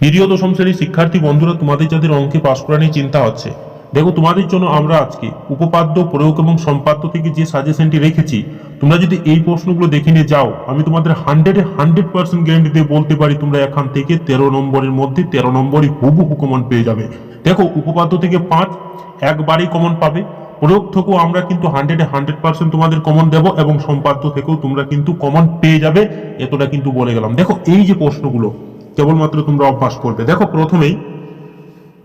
প্রিয় দশম শ্রেণির শিক্ষার্থী বন্ধুরা, তোমাদের যাদের অঙ্কে পাশ করা নিয়ে চিন্তা হচ্ছে, দেখো তোমাদের জন্য আমরা আজকে উপপাদ্য প্রয়োগ এবং সম্পাদ্য থেকে যে সাজেশনটি রেখেছি, তোমরা যদি এই প্রশ্নগুলো দেখে নিয়ে যাও, আমি তোমাদের হান্ড্রেডে হান্ড্রেড পার্সেন্ট গ্যারান্টি দিয়ে বলতে পারি, তোমরা এখান থেকে তেরো নম্বরের মধ্যে তেরো নম্বরই হুবহু কমন পেয়ে যাবে। দেখো উপপাদ্য থেকে পাঁচ, একবারই কমন পাবে। প্রয়োগ থেকেও আমরা কিন্তু হান্ড্রেডে হান্ড্রেড পার্সেন্ট তোমাদের কমন দেব এবং সম্পাদ্য থেকেও তোমরা কিন্তু কমন পেয়ে যাবে, এতটা কিন্তু বলে গেলাম। দেখো এই যে প্রশ্নগুলো কেবলমাত্র তোমরা অভ্যাস করবে। দেখো প্রথমেই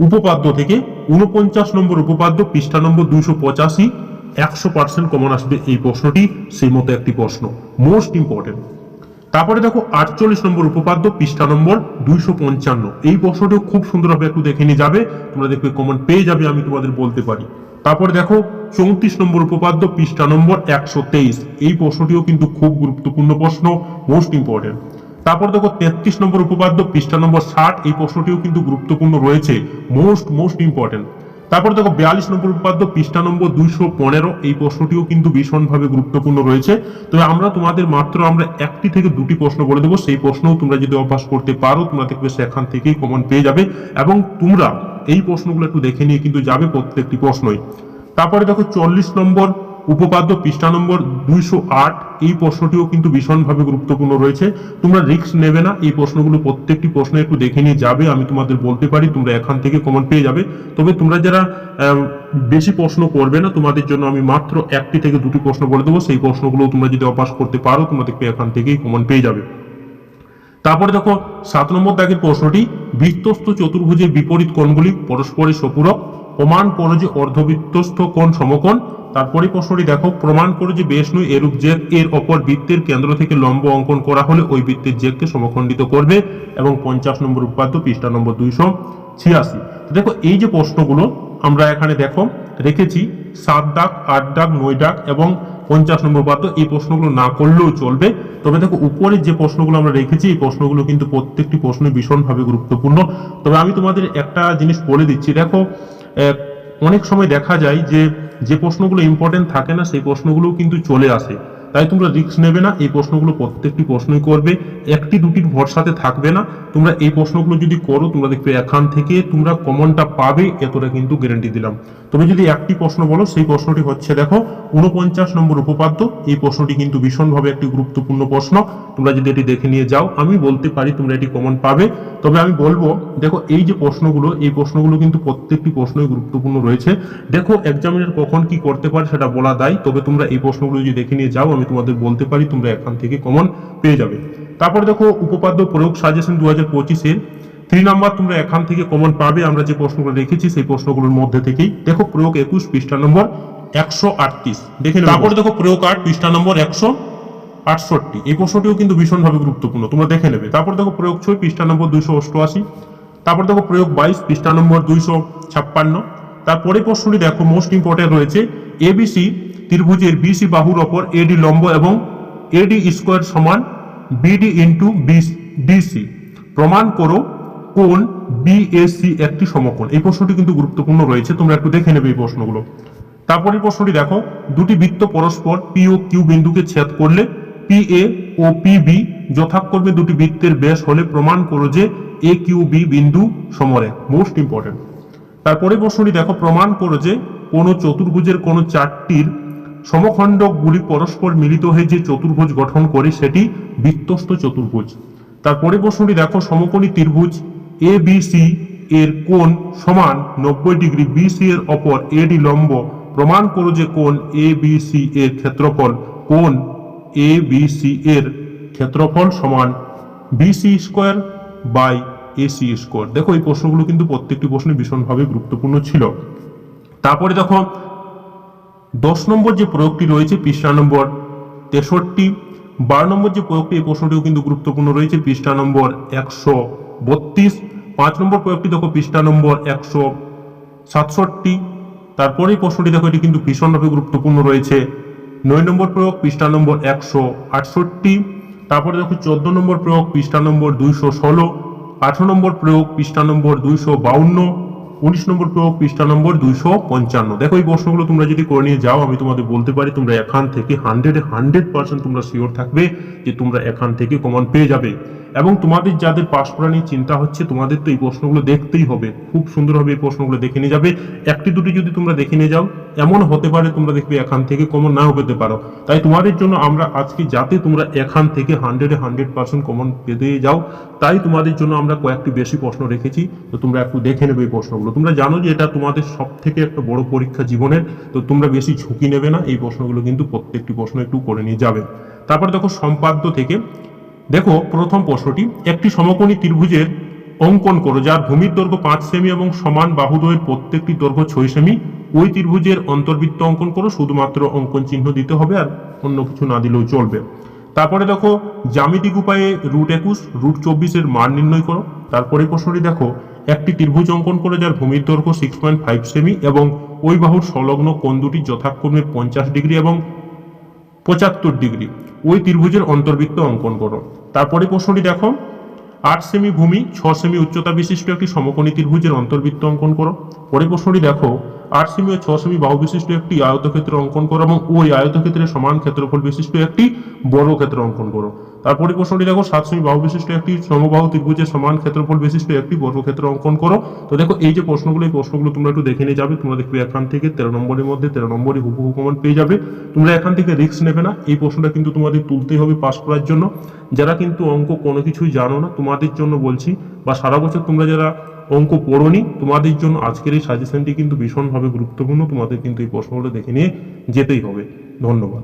উপপাদ্য থেকে উনপঞ্চাশ নম্বর উপপাদ্য, পৃষ্ঠা নম্বর দুইশো পঁচাশি, একশো পার্সেন্ট কমন আসবে এই প্রশ্নটি, সেই মতো একটি প্রশ্ন মোস্ট ইম্পর্টেন্ট তারপরে দেখো আটচল্লিশ নম্বর উপপাদ্য, পৃষ্ঠা নম্বর দুইশো পঞ্চান্ন। এই প্রশ্নটিও খুব সুন্দরভাবে একটু দেখে নিয়ে যাবে, তোমরা দেখবে কমন পেয়ে যাবে, আমি তোমাদের বলতে পারি। তারপরে দেখো চৌত্রিশ নম্বর উপপাদ্য, পৃষ্ঠা নম্বর একশো তেইশ। এই প্রশ্নটিও কিন্তু খুব গুরুত্বপূর্ণ প্রশ্ন মোস্ট ইম্পর্টেন্ট তারপর দেখো তেত্রিশ নম্বর উপপাদ্য, পৃষ্ঠা নম্বর ষাট, এই প্রশ্নটিও কিন্তু গুরুত্বপূর্ণ রয়েছে মোস্ট মোস্ট ইম্পর্টেন্ট তারপর দেখো বিয়াল্লিশ নম্বর উপাদ্য পৃষ্ঠা নম্বর দুইশো পনেরো, এই প্রশ্নটিও কিন্তু ভীষণভাবে গুরুত্বপূর্ণ রয়েছে। তবে আমরা তোমাদের মাত্র আমরা একটি থেকে দুটি প্রশ্ন বলে দেবো, সেই প্রশ্নও তোমরা যদি অভ্যাস করতে পারো তোমরা দেখবে সেখান থেকেই কমন পেয়ে যাবে এবং তোমরা এই প্রশ্নগুলো একটু দেখে নিয়ে কিন্তু যাবে প্রত্যেকটি প্রশ্নই। তারপরে দেখো চল্লিশ নম্বর উপপাদ্য পৃষ্ঠা নম্বর দুইশো আট, এই প্রশ্নটিও কিন্তু ভীষণভাবে গুরুত্বপূর্ণ রয়েছে। তোমরা রিস্ক নেবে না, এই প্রশ্নগুলো প্রত্যেকটি প্রশ্ন একটু দেখে নিয়ে যাবে, আমি তোমাদের বলতে পারি, তোমরা এখান থেকে কমন পেয়ে যাবে। তবে তোমরা যারা বেশি প্রশ্ন করবে না, তোমাদের জন্য আমি মাত্র একটি থেকে দুটি প্রশ্ন বলে দেবো। সেই প্রশ্নগুলো তোমরা যদি অভ্যাস করতে পারো, তোমরা দেখবে এখান থেকেই কমন পেয়ে যাবে। তারপরে দেখো, সাত নম্বর দাগের প্রশ্নটি বৃত্তস্থ চতুর্ভুজের বিপরীত কোণগুলি পরস্পরের সপূরক, প্রমাণ করো যে অর্ধবৃত্তস্থ কোণ সমকোণ তারপরে প্রশ্নটি দেখো, প্রমাণ করো যে নয় এরূপ জেক এর অপর বৃত্তের কেন্দ্র থেকে লম্ব অঙ্কন করা হলে ওই বৃত্তের জেককে সমখণ্ডিত করবে এবং পঞ্চাশ নম্বর উপাদ্য পৃষ্ঠা নম্বর দুইশো ছিয়াশি। দেখো, এই যে প্রশ্নগুলো আমরা এখানে দেখো, রেখেছি, সাত দাগ, আট দাগ, নয় দাগ এবং পঞ্চাশ নম্বর পাত্র এই প্রশ্নগুলো না করলেও চলবে। তবে দেখো উপরে যে প্রশ্নগুলো আমরা রেখেছি, এই প্রশ্নগুলো কিন্তু প্রত্যেকটি প্রশ্ন ভীষণভাবে গুরুত্বপূর্ণ। তবে আমি তোমাদের একটা জিনিস বলে দিচ্ছি। দেখো অনেক সময় দেখা যায় যে যে প্রশ্নগুলো ইম্পর্টেন্ট থাকে না, সেই প্রশ্নগুলো কিন্তু চলে আসে। তাই তোমরা রিস্ক নেবে না, এই প্রশ্নগুলো প্রত্যেকটি প্রশ্নই করবে। একটি দুটির ভরসাতে থাকবে না। তোমরা এই প্রশ্নগুলো যদি করো, তোমরা দেখবে এখান থেকে তোমরা কমনটা পাবে, এতটা কিন্তু গ্যারান্টি দিলাম। তবে যদি একটি প্রশ্ন বলো, সেই প্রশ্নটি হচ্ছে, দেখো উনপঞ্চাশ নম্বর উপপাদ্য, এই প্রশ্নটি কিন্তু ভীষণভাবে একটি গুরুত্বপূর্ণ প্রশ্ন। তোমরা যদি এটি দেখে নিয়ে যাও, আমি বলতে পারি তোমরা এটি কমন পাবে। তবে আমি বলব, দেখো, এই যে প্রশ্নগুলো, এই প্রশ্নগুলো কিন্তু প্রত্যেকটি প্রশ্নই গুরুত্বপূর্ণ রয়েছে। দেখো এক্সামিনার কখন কি করতে পারে সেটা বলা দায়, তবে তোমরা এই প্রশ্নগুলো যদি দেখে নিয়ে যাও, আমি তোমাদের বলতে পারি তোমরা এখান থেকে কমন পেয়ে যাবে। তারপরে দেখো, উপপাদ্য প্রয়োগ সাজেশন দু হাজার পঁচিশের থ্রি নাম্বার তোমরা এখান থেকে কমন পাবে, আমরা যে প্রশ্নগুলো রেখেছি সেই প্রশ্নগুলোর মধ্যে থেকেই। দেখো প্রয়োগ একুশ, পৃষ্ঠা নম্বর একশো আটত্রিশ। দেখে। তারপরে দেখো প্রয়োগ আট, পৃষ্ঠা নম্বর একশো আটষট্টি। এই প্রশ্নটিও কিন্তু ভীষণভাবে গুরুত্বপূর্ণ, তোমরা দেখে নেবে। তারপর দেখো প্রয়োগ ছয়, পৃষ্ঠা নম্বর দুইশো অষ্টআশি। তারপর দেখো প্রয়োগ বাইশ, পৃষ্ঠা নম্বর দুইশো ছাপ্পান্ন। তারপরে প্রশ্নটি দেখো মোস্ট ইম্পর্টেন্ট রয়েছে এবিসি ত্রিভুজের বিসি বাহুর ওপর এডি লম্ব এবং এডি স্কোয়ার সমান বিডি ইন্টু ডিসি প্রমাণ করো কোন বিএসি একটি সমকোণ? এই প্রশ্নটি কিন্তু গুরুত্বপূর্ণ রয়েছে। তোমরা একটু দেখে নেবে এই প্রশ্নগুলো। তারপরে প্রশ্নটি দেখো। দুটি বৃত্ত পরস্পর পি ও কিউ বিন্দুকে ছেদ করলে P A O P B যথাক্রমে দুটি বৃত্তের ব্যাস হলে প্রমাণ করো যে এ কিউ বি বিন্দু সমরেখ মোস্ট ইম্পর্টেন্ট তারপরে প্রশ্নটি দেখো। প্রমাণ করো যে কোন চতুর্ভুজের কোন চারটির সমখণ্ডকগুলি পরস্পর মিলিত হয়ে যে চতুর্ভুজ গঠন করে সেটি বৃত্তস্থ চতুর্ভুজ। তারপরে প্রশ্নটি দেখো। সমকোণী ত্রিভুজ এ বি সি এর কোণ সমান নব্বই ডিগ্রি বিসি এর অপর এডি লম্ব। প্রমাণ করো যে কোণ এ বি সি এর ক্ষেত্রফল। কোণ এ বি সি এর ক্ষেত্রফল সমান BC square by AC square দেখো, এই প্রশ্নগুলো কিন্তু প্রত্যেকটি প্রশ্ন ভীষণভাবে গুরুত্বপূর্ণ ছিল। তারপরে দেখো, দশ নম্বর যে প্রয়োগটি রয়েছে, পৃষ্ঠা নম্বর তেষট্টি, বারো নম্বর যে প্রয়োগটি, এই প্রশ্নটিও কিন্তু গুরুত্বপূর্ণ রয়েছে, পৃষ্ঠা নম্বর একশো বত্রিশ, পাঁচ নম্বর প্রয়োগটি দেখো পৃষ্ঠা নম্বর একশো সাতষট্টি। তারপরেই প্রশ্নটি দেখো, এটি কিন্তু ভীষণভাবে গুরুত্বপূর্ণ রয়েছে। নয় নম্বর প্রয়োগ পৃষ্ঠা নম্বর একশো আটষট্টি। তারপরে দেখো চোদ্দ নম্বর প্রয়োগ পৃষ্ঠা নম্বর দুইশো ষোলো। আঠারো নম্বর প্রয়োগ পৃষ্ঠা নম্বর দুইশো বাউন্ন। উনিশ নম্বর প্রয়োগ পৃষ্ঠা নম্বর দুইশো পঞ্চান্ন। দেখো এই প্রশ্নগুলো তোমরা যদি করে নিয়ে যাও, আমি তোমাদের বলতে পারি, তোমরা এখান থেকে হান্ড্রেড হান্ড্রেড পার্সেন্ট তোমরা শিওর থাকবে যে তোমরা এখান থেকে কমন পেয়ে যাবে। এবং তোমাদের যাদের পাশ করা নিয়ে চিন্তা হচ্ছে, তোমাদের তো এই প্রশ্নগুলো দেখতেই হবে। খুব সুন্দরভাবে এই প্রশ্নগুলো দেখে নিয়ে যাবে। একটি দুটি যদি তোমরা দেখে নিয়ে যাও, এমন হতে পারে তোমরা দেখবে এখান থেকে কমন নাও পেতে পারো। তাই তোমাদের জন্য আমরা আজকে যাতে তোমরা এখান থেকে হান্ড্রেডে হান্ড্রেড পার্সেন্ট কমন পেতে যাও, তাই তোমাদের জন্য আমরা কয়েকটি বেশি প্রশ্ন রেখেছি। তো তোমরা একটু দেখে নেবে এই প্রশ্নগুলো। তোমরা জানো যে এটা তোমাদের সব থেকে একটা বড় পরীক্ষা জীবনের, তো তোমরা বেশি ঝুঁকি নেবে না। এই প্রশ্নগুলো কিন্তু প্রত্যেকটি প্রশ্ন একটু করে নিয়ে যাবে। তারপর দেখো সম্পাদ্য থেকে দেখো, প্রথম প্রশ্নটি, একটি সমকোণী ত্রিভুজের অঙ্কন করো, যার ভূমির দৈর্ঘ্য পাঁচ সেমি এবং সমান বাহুদ্বয়ের প্রত্যেকটি দৈর্ঘ্য ছয় সেমি। ওই ত্রিভুজের অন্তর্বৃত্ত অঙ্কন করো, শুধুমাত্র অঙ্কন চিহ্ন দিতে হবে আর অন্য কিছু না দিলেও চলবে। তারপরে দেখো, জ্যামিতিক উপায়ে রুট একুশ, রুট চব্বিশের মান নির্ণয় করো। তারপরে প্রশ্নটি দেখো, একটি ত্রিভুজ অঙ্কন করে, যার ভূমির দৈর্ঘ্য সিক্স পয়েন্ট ফাইভ সেমি এবং ওই বাহুর সংলগ্ন কোণ দুটি যথাক্রমে পঞ্চাশ ডিগ্রি এবং পঁচাত্তর ডিগ্রি। ওই ত্রিভুজের অন্তর্বৃত্ত অঙ্কন করো। তারপরে প্রশ্নটি দেখো। আট সেমি ভূমি, ছ সেমি উচ্চতা বিশিষ্ট একটি সমকোণী ত্রিভুজের অন্তর্বৃত্ত অঙ্কন করো। পরে প্রশ্নটি দেখো। আট সেমি ও ছ সেমি বাহু বিশিষ্ট একটি আয়তক্ষেত্র অঙ্কন করো এবং ওই আয়তক্ষেত্রের সমান ক্ষেত্রফল বিশিষ্ট একটি বর্গক্ষেত্র অঙ্কন করো। তারপরে প্রশ্নটি দেখো সাত সেমি বাহু বিশিষ্ট একটি সমবাহু ত্রিভুজের সমান ক্ষেত্রফল বিশিষ্ট একটি বর্গক্ষেত্র অঙ্কন করো। তো দেখো, এই যে প্রশ্নগুলো, এই প্রশ্নগুলো তোমরা একটু দেখে নিয়ে যাবে। তোমরা দেখবে এখান থেকে তেরো নম্বরের মধ্যে তেরো নম্বরই হুবহু কমন পেয়ে যাবে। তোমরা এখান থেকে রিস্ক নেবে না। এই প্রশ্নটা কিন্তু তোমাদের তুলতেই হবে পাস করার জন্য। যারা কিন্তু অঙ্ক কোনো কিছুই জানো না, তোমাদের জন্য বলছি, বা সারা বছর তোমরা যারা অঙ্ক পড়োনি, তোমাদের জন্য আজকের এই সাজেশনটি কিন্তু ভীষণভাবে গুরুত্বপূর্ণ। তোমাদের কিন্তু এই প্রশ্নগুলো দেখে নিয়ে যেতেই হবে। ধন্যবাদ।